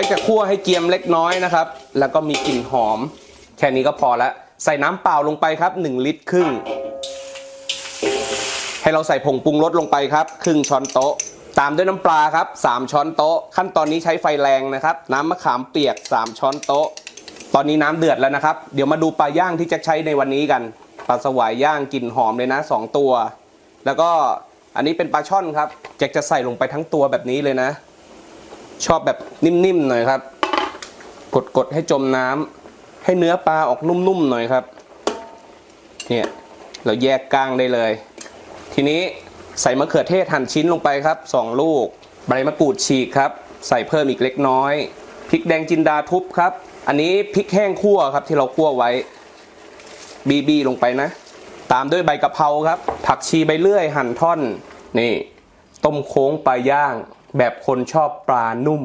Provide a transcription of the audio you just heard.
จ๊กจะคั่วให้เกียมเล็กน้อยนะครับ แล้วก็มีกลิ่นหอม แค่นี้ก็พอละใส่น้ำเปล่าลงไปครับ 1 ลิตรครึ่ง ให้เราใส่ผงปรุงรสลงไปครับ ครึ่งช้อนโต๊ะ ตามด้วยน้ำปลาครับ 3 ช้อนโต๊ะ ขั้นตอนนี้ใช้ไฟแรงนะครับ น้ำมะขามเปียก 3 ช้อนโต๊ะ ตอนนี้น้ำเดือดแล้วนะครับ เดี๋ยวมาดูปลาย่างที่จะใช้ในวันนี้กันปลาสวายย่างกลิ่นหอมเลยนะ 2 ตัว แล้วก็อันนี้เป็นปลาช่อนครับแจ็คจะใส่ลงไปทั้งตัวแบบนี้เลยนะ ชอบแบบนิ่มๆหน่อยครับ กดๆให้จมน้ำให้เนื้อปลาออกนุ่มๆหน่อยครับ เนี่ยเราแยกก้างได้เลย ทีนี้ใส่มะเขือเทศหั่นชิ้นลงไปครับ 2 ลูก ใบมะกรูดฉีกครับ ใส่เพิ่มอีกเล็กน้อยพริกแดงจินดาทุบครับ อันนี้พริกแห้งคั่วครับที่เราคั่วไว้บีบีลงไปนะ ตามด้วยใบกะเพราครับ ผักชีใบเลื่อยหั่นท่อน นี่ ต้มโค้งปลาย่างแบบคนชอบปลานุ่ม